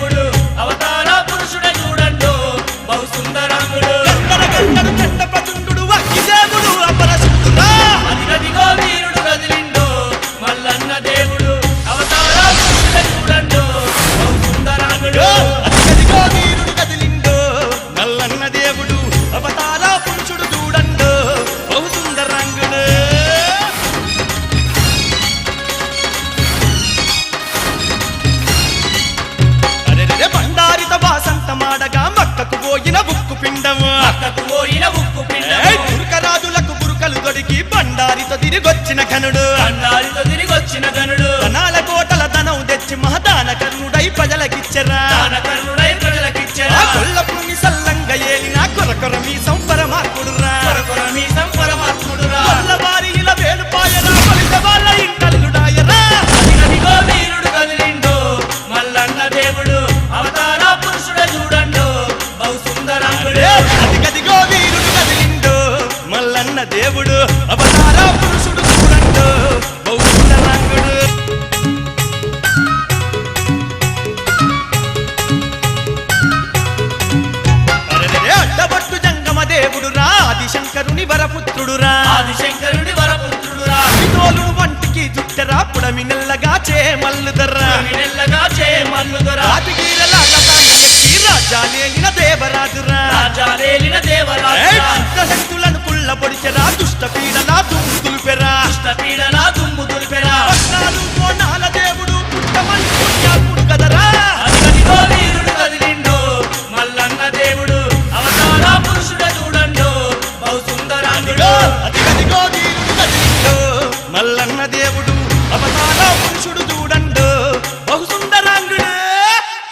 దేవుడు అవతారం పోయిన ఉక్కు పిండము? పోయిన ఉక్కు పిండము? బురుకలు దొరికి బండారితో తిరిగొచ్చిన ఘనుడు. అన్నారితో తిరిగి వచ్చిన గనుడు ధనాల కోటల ధనం తెచ్చి మహదాన మల్లన్న దేవుడు అవతార పురుషుడు చూడండు బౌద్ధరంగుడు అరెరెరె, అడ్డబట్టు జంగమ దేవుడు రా ఆదిశంకరుని వరపుత్రుడురా. ఆదిశంకరుడి వరపుత్రుడురా. తోలు వంటికి జుట్టరా పుడమి నెల్లగా